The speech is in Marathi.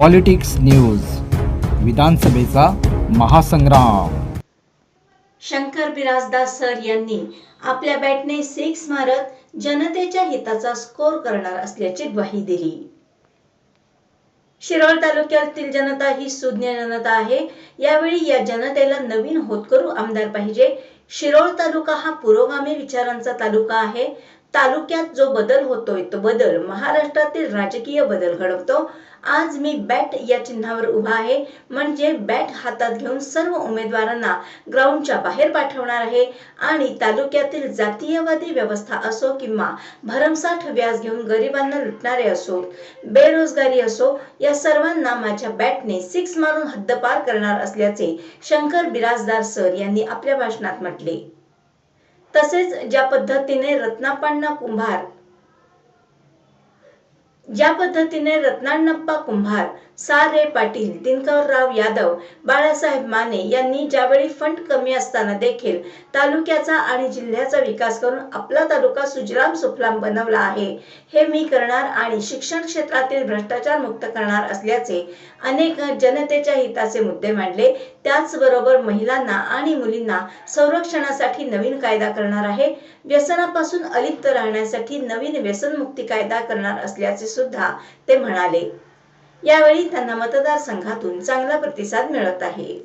पॉलिटिक्स न्यूज विधानसभेचा महासंग्राम. शंकर बिराजदार सर यांनी आपल्या बॅटने सिक्स मारत जनतेच्या हिताचा स्कोर करणार असल्याची ग्वाही दिली. शिरोळ तालुक्यातील जनता ही सुज्ञ जनता आहे. यावेळी या जनतेला नवीन होतकरू आमदार पाहिजे. शिरोळ तालुका हा पुरोगामी विचारांचा तालुका आहे. तालुक्यात जो बदल होतोय तो बदल महाराष्ट्रातील राजकीय बदल घडवतो. आज मी बॅट या चिन्हावर उभा आहे. म्हणजे बॅट हातात घेऊन सर्व उमेदवारांना ग्राउंडच्या बाहेर पाठवणार आहे. आणि तालुक्यातील जातीयवादी व्यवस्था असो किंवा भरमसाठ व्याज घेऊन गरिबांना लुटणारे असो बेरोजगारी असो या सर्वांना माझ्या बॅटने सिक्स मारून हद्दपार करणार असल्याचे शंकर बिराजदार सर यांनी आपल्या भाषणात म्हटले. तसेच ज्या पद्धतीने रत्नापांना कुंभार ज्या पद्धतीने रत्नाण्णप्पा कुंभार सारे पाटील दिनकरराव यादव बाळासाहेब माने यांनी ज्यावेळी फंड कमी असताना देखील तालुक्याचा आणि जिल्ह्याचा विकास करून आपला तालुका सुजलाम सुफलाम बनवला आहे हे मी करणार आणि शिक्षण क्षेत्रातील भ्रष्टाचार मुक्त करणार असल्याचे अनेक जनतेच्या हिताचे मुद्दे मांडले. त्याचबरोबर महिलांना आणि मुलींना संरक्षणासाठी नवीन कायदा करणार आहे. व्यसनापासून अलिप्त राहण्यासाठी नवीन व्यसनमुक्ती कायदा करणार असल्याचे सुद्धा ते म्हणाले. यावेळी त्यांना मतदारसंघातून चांगला प्रतिसाद मिळत आहे.